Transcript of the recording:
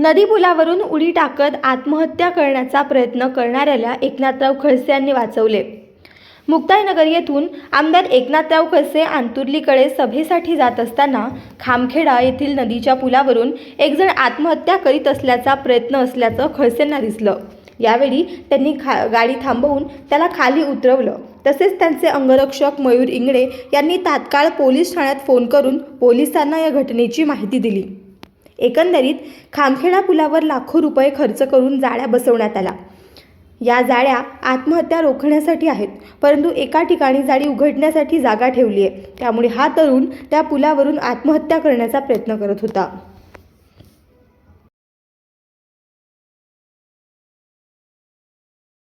नदी पुलावरून उडी टाकत आत्महत्या करण्याचा प्रयत्न करणाऱ्याला एकनाथराव खडसे यांनी वाचवले. मुक्ताईनगर येथून आमदार एकनाथराव खडसे आंतुर्लीकडे सभेसाठी जात असताना खामखेडा येथील नदीच्या पुलावरून एकजण आत्महत्या करीत असल्याचा प्रयत्न असल्याचं खडसेंना दिसलं. यावेळी त्यांनी खा गाडी थांबवून त्याला खाली उतरवलं. तसेच त्यांचे अंगरक्षक मयूर इंगडे यांनी तात्काळ पोलीस ठाण्यात फोन करून पोलिसांना या घटनेची माहिती दिली. एकंदरीत खामखेडा पुलावर लाखो रुपये खर्च करून जाळ्या बसवण्यात आल्या. या जाळ्या आत्महत्या रोखण्यासाठी आहेत परंतु एका ठिकाणी जाळी उघडण्यासाठी जागा ठेवली आहे त्यामुळे हा तरुण त्या पुलावरून आत्महत्या करण्याचा प्रयत्न करत होता.